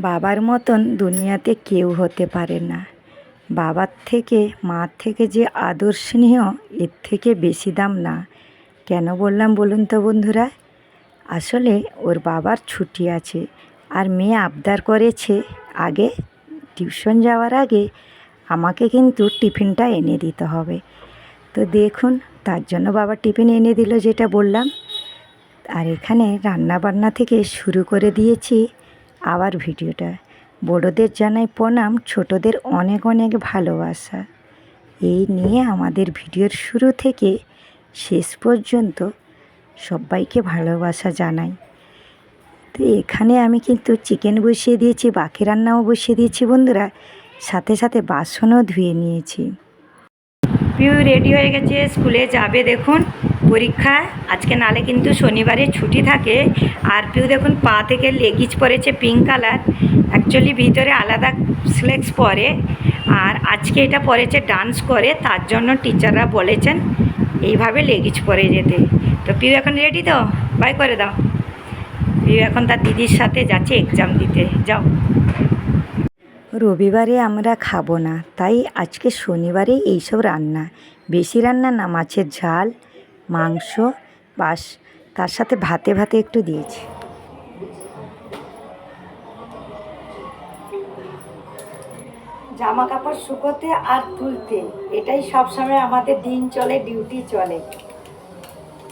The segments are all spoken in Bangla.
বাবার মতন দুনিয়াতে কেউ হতে পারে না। বাবার থেকে, মার থেকে যে আদর্শনীয় এর থেকে বেশি দাম না। কেন বললাম বলুন তো বন্ধুরা? আসলে ওর বাবার ছুটি আছে আর মেয়ে আবদার করেছে। আগে টিউশন যাওয়ার আগে আমাকে কিন্তু টিফিনটা এনে দিতে হবে। তো দেখুন, তার জন্য বাবা টিফিন এনে দিল যেটা বললাম। আর এখানে রান্না বান্না থেকে শুরু করে দিয়েছি। আবার ভিডিওটা। বড়োদের জানাই প্রণাম, ছোটদের অনেক অনেক ভালোবাসা। এই নিয়ে আমাদের ভিডিওর শুরু থেকে শেষ পর্যন্ত সবাইকে ভালোবাসা জানাই। তো এখানে আমি কিন্তু চিকেন বসিয়ে দিয়েছি, বাকি রান্নাও বসিয়ে দিয়েছি বন্ধুরা। সাথে সাথে বাসনও ধুয়ে নিয়েছি। পিউ রেডি হয়ে গেছে, স্কুলে যাবে দেখুন। পরীক্ষা। আজকে নালে কিন্তু শনিবারে ছুটি থাকে। আর পিউ দেখুন, পা থেকে লেগিজ পরেছে পিঙ্ক কালার অ্যাকচুয়ালি ভিতরে আলাদা স্লেক্স পরে। আর আজকে এটা পরেছে ডান্স করে। তার জন্য টিচাররা বলেছেন, এইভাবে লেগিজ পরে যেতে। তো পিউ এখন রেডি তো? বাই করে দাও। পিউ এখন তার দিদির সাথে যাচ্ছে এক্সাম দিতে। যাও। রবিবারে আমরা খাব না। তাই আজকে শনিবারে এইসব রান্না। বেশি রান্না না, মাছের ঝাল মাংস, বাস, তার সাথে ভাতে ভাতে একটু দিয়েছি। জামা কাপড় শুকোতে আর তুলতে এটাই সবসময় আমাদের দিন চলে, ডিউটি চলে।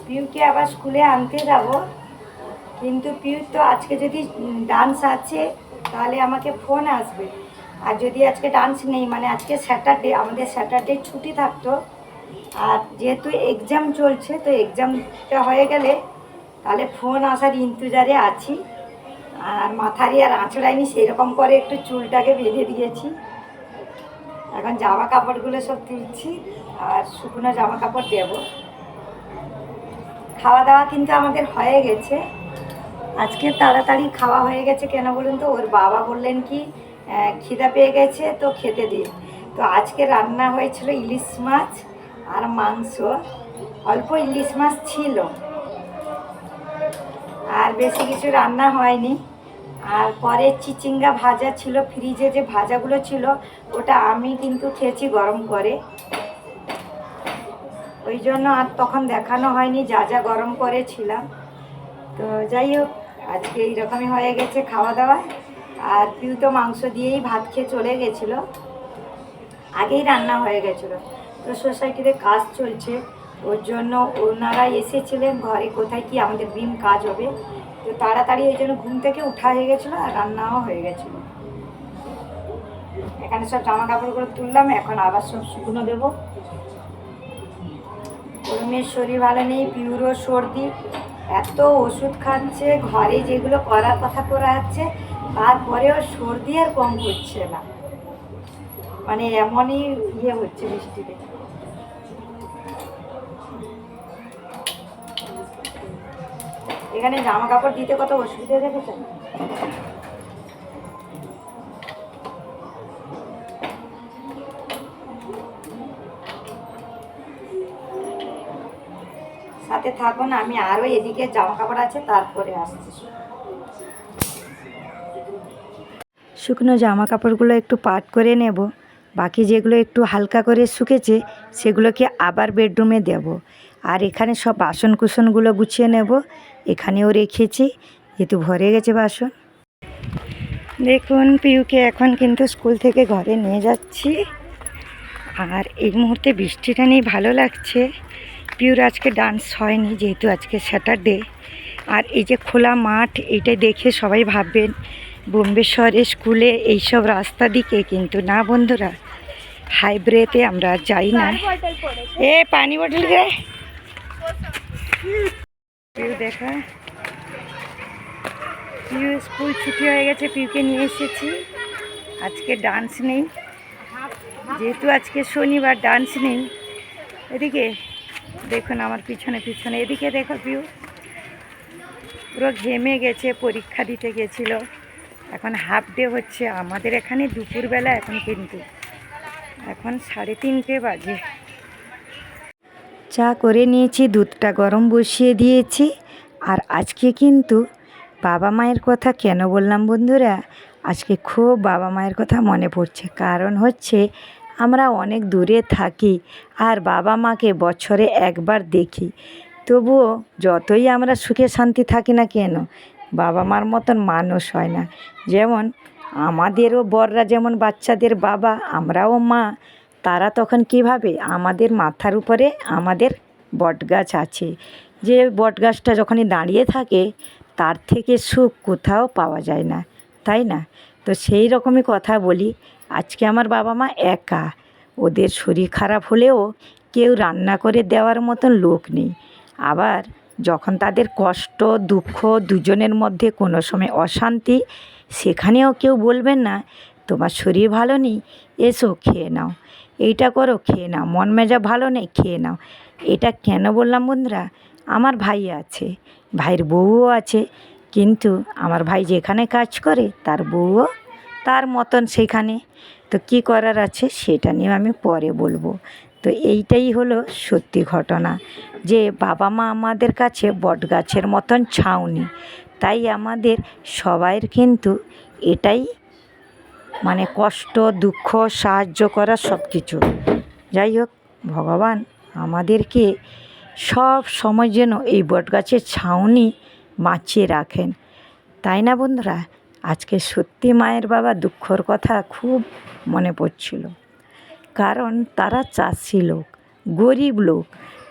পিউকে আবার স্কুলে আনতে যাব, কিন্তু পিউ তো আজকে যদি ডান্স আছে, তাহলে আমাকে ফোন আসবে। আর যদি আজকে ডান্স নেই মানে আজকে স্যাটারডে, আমাদের স্যাটারডে ছুটি থাকতো আর যেহেতু এক্সাম চলছে, তো এক্সামটা হয়ে গেলে তাহলে ফোন আসার ইন্তজারে আছি। আর মাথারি আর আঁচড়াইনি সেরকম করে একটু চুলটাকে বেঁধে দিয়েছি। এখন জামা কাপড়গুলো সব তুলছি, আর শুকনো জামা কাপড় দেবো। খাওয়া দাওয়া কিন্তু আমাদের হয়ে গেছে। আজকে তাড়াতাড়ি খাওয়া হয়ে গেছে কেন বলুন তো? ওর বাবা বললেন কি খিদা পেয়ে গেছে, তো খেতে দিন তো আজকে রান্না হয়েছিল ইলিশ মাছ আর মাংস অল্প ইলিশ মাছ ছিল। আর বেশি কিছু রান্না হয়নি। আর পরে চিচিঙ্গা ভাজা ছিল, ফ্রিজে যে ভাজাগুলো ছিল, ওটা আমি কিন্তু খেয়েছি গরম করে। ওই জন্য আর তখন দেখানো হয়নি, যা যা গরম করেছিলাম। তো যাই হোক, আজকে এইরকমই হয়ে গেছে খাওয়া দাওয়া আর পিউ তো মাংস দিয়েই ভাত খেয়ে চলে গেছিল। আগেই রান্না হয়ে গেছিল। তো সোসাইটিতে কাজ চলছে। ওর জন্য ওনারা এসেছিলেন, ঘরে কোথায় কি আমাদের বিম কাজ হবে। তো তাড়াতাড়ি ওই জন্য ঘুম থেকে উঠা হয়ে গেছিল আর রান্নাও হয়ে গেছিল। এখানে সব জামা কাপড়গুলো তুললাম, এখন আবার সব শুকনো দেবো। অরুণের শরীর ভালো নেই, পিউরো সর্দি। এত ওষুধ খাচ্ছে, ঘরে যেগুলো করার কথা করা যাচ্ছে তারপরেও সর্দি আর কম করছে না। মানে এমনই ইয়ে হচ্ছে বৃষ্টিতে। এখানে জামা কাপড় দিতে কত অসুবিধা দেখেছেন? সাথে থাকুন আমি আরও এদিকে জামা কাপড় আছে, তারপরে আসছি। শুকনো জামা কাপড়গুলো একটু পাট করে নেব। বাকি যেগুলো একটু হালকা করে শুকেছে, সেগুলোকে আবার বেডরুমে দেব। আর এখানে সব বাসন কুসনগুলো গুছিয়ে নেব। এখানেও রেখেছি। যেহেতু ভরে গেছে বাসন। দেখুন, পিউকে এখন কিন্তু স্কুল থেকে ঘরে নিয়ে যাচ্ছি। আর এই মুহূর্তে বৃষ্টিটা নেই ভালো লাগছে। পিউর আজকে ডান্স হয়নি, যেহেতু আজকে স্যাটারডে আর এই যে খোলা মাঠ, এইটা দেখে সবাই ভাববেন বোম্বেশ্বরে স্কুলে এইসব রাস্তা দিকে কিন্তু না বন্ধুরা। হাইব্রেতে আমরা যাই না। এ পানি বটল গে দেখা। পিউ স্কুল ছুটি হয়ে গেছে পিউকে নিয়ে এসেছি। আজকে ডান্স নেই। যেহেতু আজকে শনিবার ডান্স নেই। এদিকে দেখুন আমার পিছনে পিছনে। এদিকে দেখো পিউ। পুরো ঘেমে গেছে পরীক্ষা দিতে গেছিল। এখন হাফ ডে হচ্ছে। আমাদের এখানে দুপুরবেলা এখন কিন্তু। এখন সাড়ে তিনটে বাজে। চা করে নিয়েছি, দুধটা গরম বসিয়ে দিয়েছি। আর আজকে কিন্তু বাবা মায়ের কথা কেন বললাম বন্ধুরা? আজকে খুব বাবা মায়ের কথা মনে পড়ছে। কারণ হচ্ছে আমরা অনেক দূরে থাকি আর বাবা মাকে বছরে একবার দেখি। তবুও যতই আমরা সুখে শান্তি থাকি না কেন, বাবা মার মতন মানুষ হয় না। যেমন আমাদেরও বররা যেমন বাচ্চাদের বাবা, আমরাও মা। তারা তখন কীভাবে? আমাদের মাথার উপরে আমাদের বটগাছ আছে। যে বটগাছটা যখনই দাঁড়িয়ে থাকে, তার থেকে সুখ কোথাও পাওয়া যায় না, তাই না? তো সেই রকমই কথা বলি। আজকে আমার বাবা মা একা। ওদের শরীর খারাপ হলেও কেউ রান্না করে দেওয়ার মতন লোক নেই। আবার যখন তাদের কষ্ট, দুঃখ দুজনের মধ্যে কোনো সময় অশান্তি, সেখানেও কেউ বলবেন না, তোমার শরীর ভালো নেই, এসো খেয়ে নাও। এইটা করো, খেয়ে নাও। মন মেজা ভালো নেই, খেয়ে নাও। এটা কেন বললাম বন্ধুরা? আমার ভাই আছে, ভাইয়ের বউও আছে, কিন্তু আমার ভাই যেখানে কাজ করে, তার বউও তার মতন সেখানে। তো কী করার আছে, সেটা নিয়ে আমি পরে বলব। তো এইটাই হলো সত্যি ঘটনা যে বাবা মা আমাদের কাছে বটগাছের মতন ছাউনি। তাই আমাদের সবাইয়ের কিন্তু এটাই মানে কষ্ট, দুঃখ, সাহায্য করা সব কিছু যাই হোক, ভগবান আমাদেরকে সব সময় যেন এই বটগাছের ছাউনি বাঁচিয়ে রাখেন। তাই না বন্ধুরা? আজকে সত্যি মায়ের বাবা দুঃখর কথা খুব মনে পড়ছিল। কারণ তারা চাষি লোক গরিব লোক।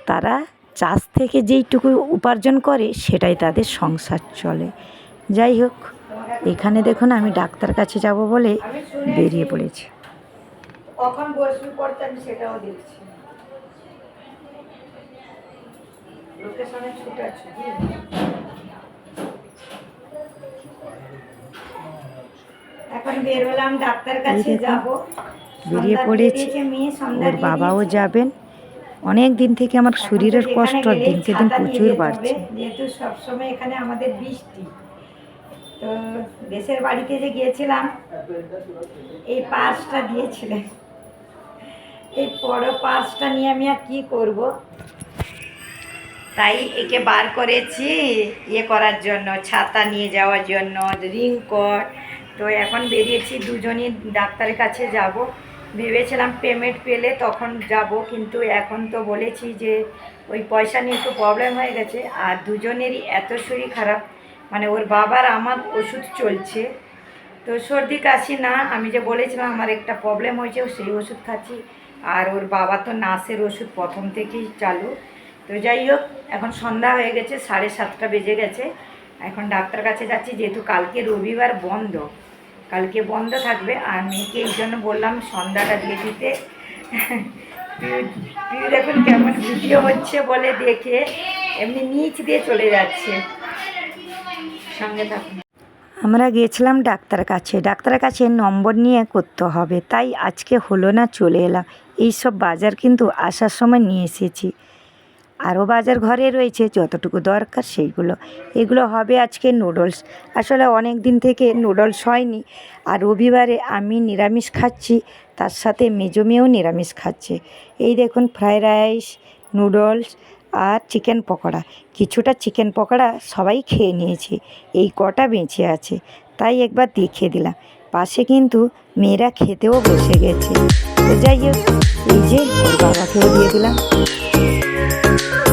তারা চাষ থেকে যেইটুকু উপার্জন করে সেটাই তাদের সংসার চলে। যাই হোক এখানে দেখুন আমি ডাক্তার কাছে যাব বলে বেরিয়ে পড়েছি। কখন বসবি পড়তে আমি সেটাও দেখছি। লোকেশনে ছুটে আছে। এখন বের হলাম ডাক্তার কাছে যাব। বেরিয়ে পড়েছি। ওর বাবাও যাবেন। অনেক দিন থেকে আমার শরীরের কষ্ট দিনকে দিন প্রচুর বাড়ছে। যেহেতু সবসময় এখানে আমাদের বৃষ্টি। তো দেশের বাড়িতে যে গিয়েছিলাম এই পার্সটা দিয়েছিলেন। এই বড় পার্সটা নিয়ে আমি আর কী করব? তাই একে বার করেছি ইয়ে করার জন্য ছাতা নিয়ে যাওয়ার জন্য রিংকট তো এখন বেরিয়েছি দুজনই ডাক্তারের কাছে যাব। ভেবেছিলাম পেমেন্ট পেলে তখন যাব, কিন্তু এখন তো বলেছি যে ওই পয়সা নিয়ে একটু প্রবলেম হয়ে গেছে। আর দুজনেরই এত শরীর খারাপ মানে ওর বাবার আমার ওষুধ চলছে। তো সর্দি কাশি না, আমি যে বলেছিলাম আমার একটা প্রবলেম হয়েছে, সেই ওষুধ খাচ্ছি। আর ওর বাবা তো নার্সের ওষুধ প্রথম থেকেই চালু। তো যাই হোক, এখন সন্ধ্যা হয়ে গেছে, সাড়ে সাতটা বেজে গেছে। এখন ডাক্তার কাছে যাচ্ছি, যেহেতু কালকে রবিবার বন্ধ। কালকে বন্ধ থাকবে। আর মেয়েকে এই জন্য বললাম সন্ধ্যাটা দিয়ে দিতে। পিউ দেখুন কেমন ভিডিও হচ্ছে বলে দেখে এমনি নিচ দিয়ে চলে যাচ্ছে। সঙ্গে থাকুন। আমরা গিয়েছিলাম ডাক্তার কাছে। ডাক্তারের কাছে নম্বর নিয়ে করতে হবে। তাই আজকে হলো না, চলে এলাম। এইসব বাজার কিন্তু আসার সময় নিয়ে এসেছি। আরও বাজার ঘরে রয়েছে, যতটুকু দরকার সেইগুলো। এগুলো হবে আজকে নুডলস। আসলে অনেক দিন থেকে নুডলস হয়নি। আর রবিবারে আমি নিরামিষ খাচ্ছি, তার সাথে মেজো মেয়েও নিরামিষ খাচ্ছে। এই দেখুন, ফ্রায়েড রাইস, নুডলস আর চিকেন পকোড়া। কিছুটা চিকেন পকোড়া সবাই খেয়ে নিয়েছে। এই কটা বেঁচে আছে, তাই একবার দেখিয়ে দিলাম। পাশে কিন্তু মেয়েরা খেতেও বসে গেছে। যাই হোক, এই যে, বাবাকেও দিয়ে দিলাম। you.